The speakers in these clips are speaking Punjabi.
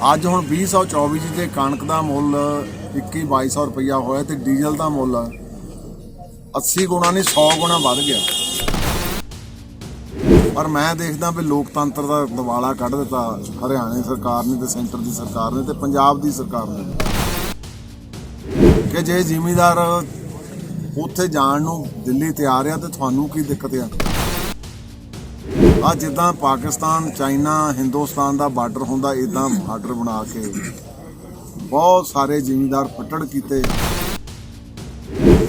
ਅੱਜ ਹੁਣ 2024 ਚ ਜੇ ਕਣਕ ਦਾ ਮੁੱਲ 21 2200 ਰੁਪਇਆ ਹੋਇਆ ਤੇ ਡੀਜ਼ਲ ਦਾ ਮੁੱਲ 80 ਗੁਣਾ ਨਹੀਂ 100 ਗੁਣਾ ਵੱਧ ਗਿਆ। ਪਰ ਮੈਂ ਦੇਖਦਾ ਵੀ ਲੋਕਤੰਤਰ ਦਾ ਦਿਵਾਲਾ ਕੱਢ ਦਿੱਤਾ ਹਰਿਆਣੇ ਸਰਕਾਰ ਨੇ ਤੇ ਸੈਂਟਰ ਦੀ ਸਰਕਾਰ ਨੇ ਤੇ ਪੰਜਾਬ ਦੀ ਸਰਕਾਰ ਨੇ। ਕਿ ਜੇ ਜ਼ਿਮੀਦਾਰ ਉੱਥੇ ਜਾਣ ਨੂੰ ਦਿੱਲੀ ਤਿਆਰ ਆ ਤੇ ਤੁਹਾਨੂੰ ਕੀ ਦਿੱਕਤ ਆ? ਆ ਜਿੱਦਾਂ ਪਾਕਿਸਤਾਨ, ਚਾਈਨਾ, ਹਿੰਦੁਸਤਾਨ ਦਾ ਬਾਰਡਰ ਹੁੰਦਾ ਇਦਾਂ ਬਾਰਡਰ ਬਣਾ ਕੇ ਬਹੁਤ ਸਾਰੇ ਜ਼ਿਮੀਂਦਾਰ ਫੱਟੜ ਕੀਤੇ।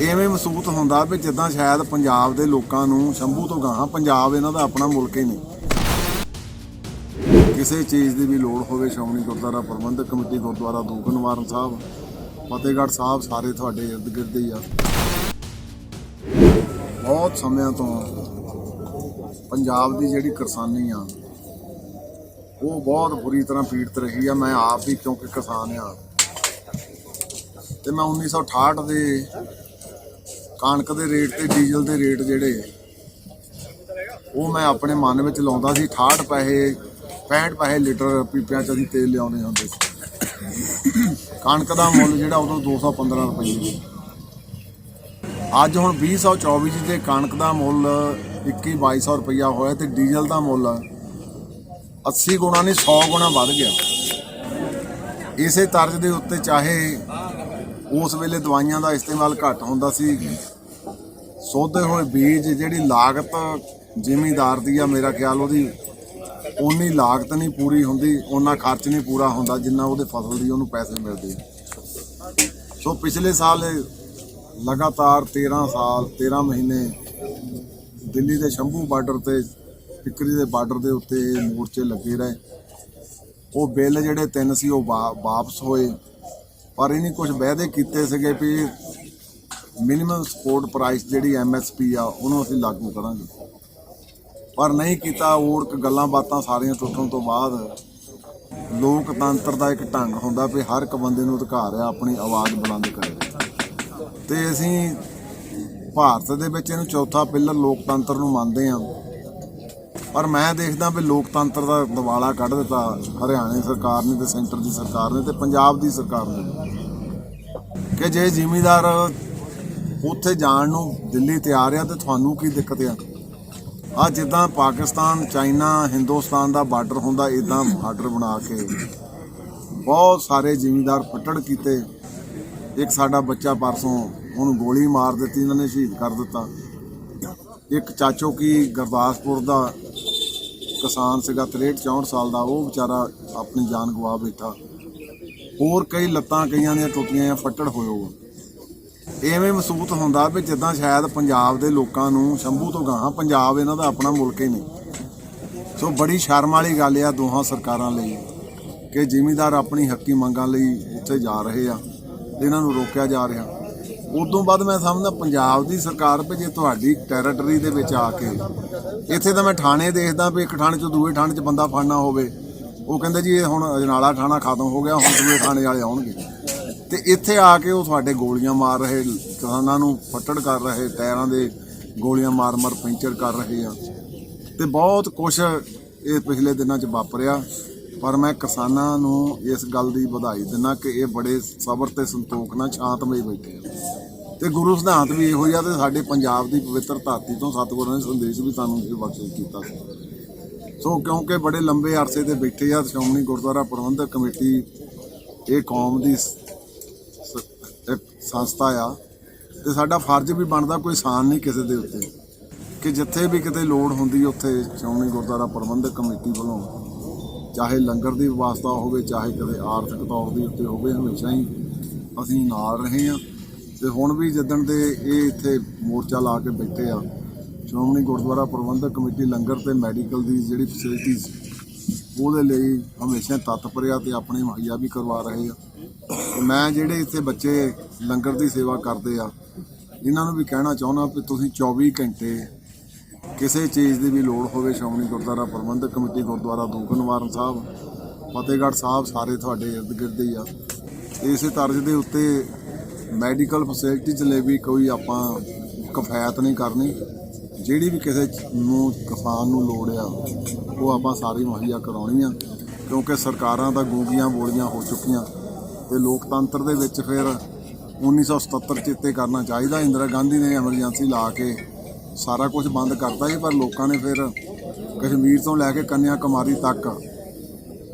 ਐਵੇਂ ਮਹਿਸੂਸ ਹੁੰਦਾ ਵੀ ਜਿੱਦਾਂ ਸ਼ਾਇਦ ਪੰਜਾਬ ਦੇ ਲੋਕਾਂ ਨੂੰ ਸ਼ੰਭੂ ਤੋਂ ਗਾਹਾਂ, ਪੰਜਾਬ ਇਹਨਾਂ ਦਾ ਆਪਣਾ ਮੁਲਕ ਹੀ ਨਹੀਂ। ਕਿਸੇ ਚੀਜ਼ ਦੀ ਵੀ ਲੋੜ ਹੋਵੇ, ਸ਼੍ਰੋਮਣੀ ਗੁਰਦੁਆਰਾ ਪ੍ਰਬੰਧਕ ਕਮੇਟੀ, ਗੁਰਦੁਆਰਾ ਦੂਖਨਵਾਰਨ ਸਾਹਿਬ, ਫਤਿਹਗੜ੍ਹ ਸਾਹਿਬ, ਸਾਰੇ ਤੁਹਾਡੇ ਇਰਦ ਗਿਰਦ ਹੀ ਆ। ਬਹੁਤ ਸਮਿਆਂ ਤੋਂ ਪੰਜਾਬ ਦੀ ਜਿਹੜੀ ਕਿਸਾਨੀ ਆ, ਉਹ ਬਹੁਤ ਬੁਰੀ ਤਰ੍ਹਾਂ ਪੀੜਤ ਰਹੀ ਆ। ਮੈਂ ਆਪ ਵੀ ਕਿਉਂਕਿ ਕਿਸਾਨ ਆ। ਤੇ ਮੈਂ 1968 ਦੇ ਕਣਕ ਦੇ ਰੇਟ ਤੇ ਡੀਜ਼ਲ ਦੇ ਰੇਟ ਜਿਹੜੇ, ਉਹ ਮੈਂ ਆਪਣੇ ਮਨ ਵਿੱਚ ਲਾਉਂਦਾ ਸੀ। 68 ਪੈਸੇ 65 ਪੈਸੇ ਲੀਟਰ ਪੀਪਿਆਂ ਚ ਅਸੀਂ ਤੇਲ ਲਿਆਉਂਦੇ ਹੁੰਦੇ ਸੀ। ਕਣਕ ਦਾ ਮੁੱਲ ਜਿਹੜਾ ਉਦੋਂ 215 ਰੁਪਏ ਸੀ। ਅੱਜ ਹੁਣ 2024 ਚ ਜੇ ਕਣਕ ਦਾ ਮੁੱਲ 21 2200 ਰੁਪਇਆ ਹੋਇਆ ਤੇ ਡੀਜ਼ਲ ਦਾ ਮੁੱਲ 80 ਗੁਣਾ ਨਹੀਂ 100 ਗੁਣਾ ਵੱਧ ਗਿਆ। ਇਸੇ ਤਰਜ਼ ਦੇ ਉੱਤੇ ਚਾਹੇ ਉਸ ਵੇਲੇ ਦਵਾਈਆਂ ਦਾ ਇਸਤੇਮਾਲ ਘੱਟ ਹੁੰਦਾ ਸੀ, ਸੋਧੇ ਹੋਏ ਬੀਜ ਜਿਹੜੀ ਲਾਗਤ ਜ਼ਿਮੀਦਾਰ ਦੀ ਆ, ਮੇਰਾ ਖਿਆਲ ਉਹਦੀ ਉਨੀ ਲਾਗਤ ਨਹੀਂ ਪੂਰੀ ਹੁੰਦੀ ਉਹਨਾਂ ਖਰਚ ਨਹੀਂ ਪੂਰਾ ਹੁੰਦਾ ਜਿੰਨਾ ਉਹਦੇ ਫਸਲ ਦੀ ਉਹਨੂੰ ਪੈਸੇ ਮਿਲਦੇ ਸੋ ਪਿਛਲੇ ਸਾਲ ਲਗਾਤਾਰ 13 ਸਾਲ 13 ਮਹੀਨੇ ਦਿੱਲੀ ਦੇ ਸ਼ੰਭੂ ਬਾਰਡਰ ਤੇ ਟਿਕਰੀ ਦੇ ਬਾਰਡਰ ਦੇ ਉੱਤੇ ਇਹ ਮੋਰਚੇ ਲੱਗੇ ਰਹੇ। ਉਹ ਬਿੱਲ ਜਿਹੜੇ ਤਿੰਨ ਸੀ, ਉਹ ਵਾ- ਵਾਪਸ ਹੋਏ। ਪਰ ਇਹਨੇ ਕੁਝ ਵਾਅਦੇ ਕੀਤੇ ਸੀਗੇ ਵੀ ਮਿਨੀਮਮ ਸਪੋਰਟ ਪ੍ਰਾਈਸ ਜਿਹੜੀ ਐਮਐਸਪੀ ਆ, ਉਹਨੂੰ ਅਸੀਂ ਲਾਗੂ ਕਰਾਂਗੇ। ਪਰ ਨਹੀਂ ਕੀਤਾ ਓੜਕ ਗੱਲਾਂ ਬਾਤਾਂ ਸਾਰੀਆਂ ਟੁੱਟਣ ਤੋਂ ਬਾਅਦ ਲੋਕਤੰਤਰ ਦਾ ਇੱਕ ਢੰਗ ਹੁੰਦਾ ਵੀ ਹਰ ਇੱਕ ਬੰਦੇ ਨੂੰ ਅਧਿਕਾਰ ਆ, ਆਪਣੀ ਆਵਾਜ਼ ਬੁਲੰਦ ਕਰੇ। ਤੇ ਅਸੀਂ ਭਾਰਤ ਦੇ ਵਿੱਚ ਇਹਨੂੰ ਚੌਥਾ ਪਿੱਲਰ ਲੋਕਤੰਤਰ ਨੂੰ ਮੰਨਦੇ ਹਾਂ। ਪਰ ਮੈਂ ਦੇਖਦਾ ਵੀ ਲੋਕਤੰਤਰ ਦਾ ਦਿਵਾਲਾ ਕੱਢ ਦਿੱਤਾ ਹਰਿਆਣੇ ਸਰਕਾਰ ਨੇ ਤੇ ਸੈਂਟਰ ਦੀ ਸਰਕਾਰ ਨੇ ਤੇ ਪੰਜਾਬ ਦੀ ਸਰਕਾਰ ਨੇ। ਕਿ ਜੇ ਜ਼ਿਮੀਦਾਰ ਉੱਥੇ ਜਾਣ ਨੂੰ ਦਿੱਲੀ ਤਿਆਰ ਆ ਤੇ ਤੁਹਾਨੂੰ ਕੀ ਦਿੱਕਤ ਆ? ਆ ਜਿੱਦਾਂ ਪਾਕਿਸਤਾਨ, ਚਾਈਨਾ, ਹਿੰਦੁਸਤਾਨ ਦਾ ਬਾਰਡਰ ਹੁੰਦਾ ਇਦਾਂ ਬਾਰਡਰ ਬਣਾ ਕੇ ਬਹੁਤ ਸਾਰੇ ਜ਼ਿਮੀਂਦਾਰ ਪੱਟੜ ਕੀਤੇ। ਇੱਕ ਸਾਡਾ ਬੱਚਾ ਪਰਸੋਂ ਉਹਨੂੰ ਗੋਲੀ ਮਾਰ ਦਿੱਤੀ, ਇਹਨਾਂ ਨੇ ਸ਼ਹੀਦ ਕਰ ਦਿੱਤਾ। ਇੱਕ ਚਾਚੋ ਕੀ ਗੁਰਦਾਸਪੁਰ ਦਾ ਕਿਸਾਨ ਸੀਗਾ 63 64 ਸਾਲ ਦਾ, ਉਹ ਵਿਚਾਰਾ ਆਪਣੀ ਜਾਨ ਗਵਾ ਬੈਠਾ। ਹੋਰ ਕਈ ਲੱਤਾਂ ਕਈਆਂ ਦੀਆਂ ਟੁੱਟੀਆਂ ਜਾਂ ਫੱਟੜ ਹੋਏ ਹੋ ਐਵੇਂ ਮਹਿਸੂਸ ਹੁੰਦਾ ਵੀ ਜਿੱਦਾਂ ਸ਼ਾਇਦ ਪੰਜਾਬ ਦੇ ਲੋਕਾਂ ਨੂੰ ਸ਼ੰਭੂ ਤੋਂ ਗਾਹਾਂ, ਪੰਜਾਬ ਇਹਨਾਂ ਦਾ ਆਪਣਾ ਮੁਲਕ ਹੀ ਨਹੀਂ। ਸੋ ਬੜੀ ਸ਼ਰਮ ਵਾਲੀ ਗੱਲ ਆ ਦੋਹਾਂ ਸਰਕਾਰਾਂ ਲਈ, ਕਿ ਜ਼ਿਮੀਦਾਰ ਆਪਣੀ ਹੱਕੀ ਮੰਗਾਂ ਲਈ ਉੱਥੇ ਜਾ ਰਹੇ ਆ, ਤੇ ਇਹਨਾਂ ਨੂੰ ਰੋਕਿਆ ਜਾ ਰਿਹਾ। ਉਦੋਂ ਬਾਅਦ ਮੈਂ ਸਮਝਦਾ ਪੰਜਾਬ ਦੀ ਸਰਕਾਰ ਵੀ ਜੇ ਤੁਹਾਡੀ ਟੈਰੀਟਰੀ ਦੇ ਵਿੱਚ ਆ ਕੇ। ਇੱਥੇ ਤਾਂ ਮੈਂ ਥਾਣੇ ਦੇਖਦਾ ਵੀ ਇੱਕ ਥਾਣੇ ਚੋਂ ਦੂਏ ਥਾਣੇ 'ਚ ਬੰਦਾ ਫੜਨਾ ਹੋਵੇ। ਉਹ ਕਹਿੰਦੇ ਜੀ ਇਹ ਹੁਣ ਅਜਨਾਲਾ ਥਾਣਾ ਖਤਮ ਹੋ ਗਿਆ, ਹੁਣ ਦੂਏ ਥਾਣੇ ਵਾਲੇ ਆਉਣਗੇ। ਤੇ ਇੱਥੇ ਆ ਕੇ ਉਹ ਤੁਹਾਡੇ ਗੋਲੀਆਂ ਮਾਰ ਰਹੇ, ਕਿਸਾਨਾਂ ਨੂੰ ਫੱਟੜ ਕਰ ਰਹੇ, ਟਾਇਰਾਂ ਦੇ ਗੋਲੀਆਂ ਮਾਰ-ਮਾਰ, ਪੈਂਚਰ ਕਰ ਰਹੇ ਆ। ਤੇ ਬਹੁਤ ਕੁਝ ਇਹ ਪਿਛਲੇ ਦਿਨਾਂ 'ਚ ਵਾਪਰਿਆ। ਪਰ ਮੈਂ ਕਿਸਾਨਾਂ ਨੂੰ ਇਸ ਗੱਲ ਦੀ ਵਧਾਈ ਦਿੰਦਾ ਕਿ ਇਹ ਬੜੇ ਸਬਰ ਤੇ ਸੰਤੋਖ ਨਾਲ ਸ਼ਾਂਤਮਈ ਬੈਠੇ ਆ। ਤੇ ਗੁਰੂ ਸਿਧਾਂਤ ਵੀ ਇਹੋ ਹੀ ਆ ਤੇ ਸਾਡੇ ਪੰਜਾਬ ਦੀ ਪਵਿੱਤਰ ਧਰਤੀ ਤੋਂ ਸਤਿਗੁਰਾਂ ਨੇ ਸੰਦੇਸ਼ ਵੀ ਸਾਨੂੰ ਇਹ ਬਖਸ਼ਿਸ਼ ਕੀਤਾ ਸੀ। ਸੋ ਕਿਉਂਕਿ ਬੜੇ ਲੰਬੇ ਅਰਸੇ ਤੇ ਬੈਠੇ ਆ, ਸ਼੍ਰੋਮਣੀ ਗੁਰਦੁਆਰਾ ਪ੍ਰਬੰਧਕ ਕਮੇਟੀ, ਇਹ ਕੌਮ ਦੀ ਸੰਸਥਾ ਆ ਤੇ ਸਾਡਾ ਫਰਜ਼ ਵੀ ਬਣਦਾ ਕੋਈ ਸਾਨ ਨਹੀਂ ਕਿਸੇ ਦੇ ਉੱਤੇ। ਕਿ ਜਿੱਥੇ ਵੀ ਕਿਤੇ ਲੋੜ ਹੁੰਦੀ ਉੱਥੇ ਸ਼੍ਰੋਮਣੀ ਗੁਰਦੁਆਰਾ ਪ੍ਰਬੰਧਕ ਕਮੇਟੀ ਵੱਲੋਂ ਚਾਹੇ ਲੰਗਰ ਦੀ ਵਿਵਸਥਾ ਹੋਵੇ, ਚਾਹੇ ਕਦੇ ਆਰਥਿਕ ਤੌਰ ਦੇ ਉੱਤੇ ਹੋਵੇ, ਹਮੇਸ਼ਾ ਹੀ ਅਸੀਂ ਨਾਲ ਰਹੇ ਹਾਂ। ਤੇ ਹੁਣ ਵੀ ਜਿੱਦਣ ਦੇ ਇਹ ਇੱਥੇ ਮੋਰਚਾ ਲਾ ਕੇ ਬੈਠੇ ਆ, ਸ਼੍ਰੋਮਣੀ ਗੁਰਦੁਆਰਾ ਪ੍ਰਬੰਧਕ ਕਮੇਟੀ ਲੰਗਰ ਤੇ ਮੈਡੀਕਲ ਦੀ ਜਿਹੜੀ ਫੈਸਿਲਿਟੀਜ਼ ਉਹਦੇ ਲਈ ਹਮੇਸ਼ਾ ਤਤਪਰਿਆ ਆ ਤੇ ਆਪਣੇ ਮੁਹੱਈਆ ਵੀ ਕਰਵਾ ਰਹੇ ਆ। ਮੈਂ ਜਿਹੜੇ ਇੱਥੇ ਬੱਚੇ ਲੰਗਰ ਦੀ ਸੇਵਾ ਕਰਦੇ ਆ, ਇਹਨਾਂ ਨੂੰ ਵੀ ਕਹਿਣਾ ਚਾਹੁੰਦਾ ਵੀ ਤੁਸੀਂ 24 ਘੰਟੇ ਕਿਸੇ ਚੀਜ਼ ਦੀ ਵੀ ਲੋੜ ਹੋਵੇ ਸ਼੍ਰੋਮਣੀ ਗੁਰਦੁਆਰਾ ਪ੍ਰਬੰਧਕ ਕਮੇਟੀ ਗੁਰਦੁਆਰਾ ਦੂਖਨਵਾਰਨ ਸਾਹਿਬ, ਫਤਿਹਗੜ੍ਹ ਸਾਹਿਬ ਸਾਰੇ ਤੁਹਾਡੇ ਇਰਦ ਗਿਰਦ ਹੀ ਆ। ਇਸੇ ਤਰਜ਼ ਦੇ ਉੱਤੇ ਮੈਡੀਕਲ ਫੈਸਿਲਿਟੀਜ਼ ਲਈ ਵੀ ਕੋਈ ਆਪਾਂ ਕਫਾਇਤ ਨਹੀਂ ਕਰਨੀ। ਜਿਹੜੀ ਵੀ ਕਿਸੇ ਨੂੰ ਕਿਸਾਨ ਨੂੰ ਲੋੜ ਆ, ਉਹ ਆਪਾਂ ਸਾਰੀ ਮੁਹੱਈਆ ਕਰਾਉਣੀ ਆ, ਕਿਉਂਕਿ ਸਰਕਾਰਾਂ ਤਾਂ ਗੂੰਗੀਆਂ ਬੋਲੀਆਂ ਹੋ ਚੁੱਕੀਆਂ। ਤੇ ਲੋਕਤੰਤਰ ਦੇ ਵਿੱਚ ਫਿਰ 1977 ਚੇਤੇ ਕਰਨਾ ਚਾਹੀਦਾ। ਇੰਦਰਾ ਗਾਂਧੀ ਨੇ ਐਮਰਜੈਂਸੀ ਲਾ ਕੇ ਸਾਰਾ ਕੁਝ ਬੰਦ ਕਰਤਾ ਸੀ ਪਰ ਲੋਕਾਂ ਨੇ ਫਿਰ ਕਸ਼ਮੀਰ ਤੋਂ ਲੈ ਕੇ ਕੰਨਿਆ ਕੁਮਾਰੀ ਤੱਕ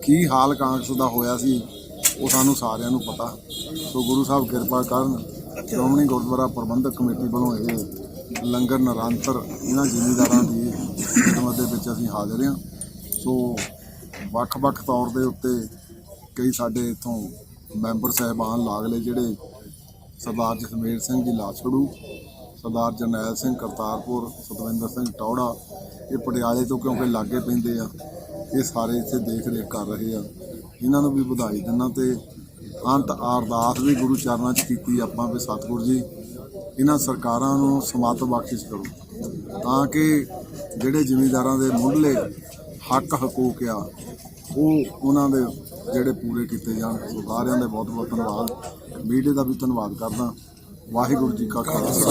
ਕੀ ਹਾਲ ਕਾਂਗਰਸ ਦਾ ਹੋਇਆ ਸੀ ਉਹ ਸਾਨੂੰ ਸਾਰਿਆਂ ਨੂੰ ਪਤਾ। ਸੋ ਗੁਰੂ ਸਾਹਿਬ ਕਿਰਪਾ ਕਰਨ, ਸ਼੍ਰੋਮਣੀ ਗੁਰਦੁਆਰਾ ਪ੍ਰਬੰਧਕ ਕਮੇਟੀ ਵੱਲੋਂ ਇਹ ਲੰਗਰ ਨਿਰੰਤਰ ਇਹਨਾਂ ਜ਼ਿਮੀਂਦਾਰਾਂ ਦੀ ਖਿਦਮਤ ਦੇ ਵਿੱਚ ਅਸੀਂ ਹਾਜ਼ਰ ਹਾਂ। ਸੋ ਵੱਖ-ਵੱਖ ਤੌਰ ਦੇ ਉੱਤੇ ਕਈ ਸਾਡੇ ਇਥੋਂ ਮੈਂਬਰ ਸਹਿਬਾਨ ਲਾਗਲੇ ਜਿਹੜੇ ਸਰਦਾਰ ਜਸਮੇਰ ਸਿੰਘ ਜੀ ਲਾਛੜੂ, ਸਰਦਾਰ ਜਰਨੈਲ ਸਿੰਘ ਕਰਤਾਰਪੁਰ, ਸਤਵਿੰਦਰ ਸਿੰਘ ਟੌੜਾ, ਇਹ ਪਟਿਆਲੇ ਤੋਂ ਕਿਉਂਕਿ ਲਾਗੇ ਪੈਂਦੇ ਆ, ਇਹ ਸਾਰੇ ਇੱਥੇ ਦੇਖ ਰੇਖ ਕਰ ਰਹੇ ਆ। ਇਹਨਾਂ ਨੂੰ ਵੀ ਵਧਾਈ ਦਿੰਦਾ ਤੇ ਅੰਤ ਅਰਦਾਸ ਵੀ ਗੁਰੂ ਚਰਨਾਂ 'ਚ ਕੀਤੀ ਆਪਾਂ ਵੀ ਸਤਿਗੁਰੂ ਜੀ, ਇਹਨਾਂ ਸਰਕਾਰਾਂ ਨੂੰ ਸਮਤ ਬਖਸ਼ਿਸ਼ ਕਰੋ ਤਾਂ ਕਿ ਜਿਹੜੇ ਜ਼ਿਮੀਂਦਾਰਾਂ ਦੇ ਮੁੱਢਲੇ ਹੱਕ ਹਕੂਕ ਆ, ਉਹ ਉਹਨਾਂ ਦੇ ਜਿਹੜੇ ਪੂਰੇ ਕੀਤੇ ਜਾਣ। ਸੋ ਸਾਰਿਆਂ ਦੇ ਬਹੁਤ ਬਹੁਤ ਧੰਨਵਾਦ। ਮੀਡੀਆ ਦਾ ਵੀ ਧੰਨਵਾਦ ਕਰਦਾ। ਵਾਹਿਗੁਰੂ ਜੀ ਕਾ ਖਾਲਸਾ।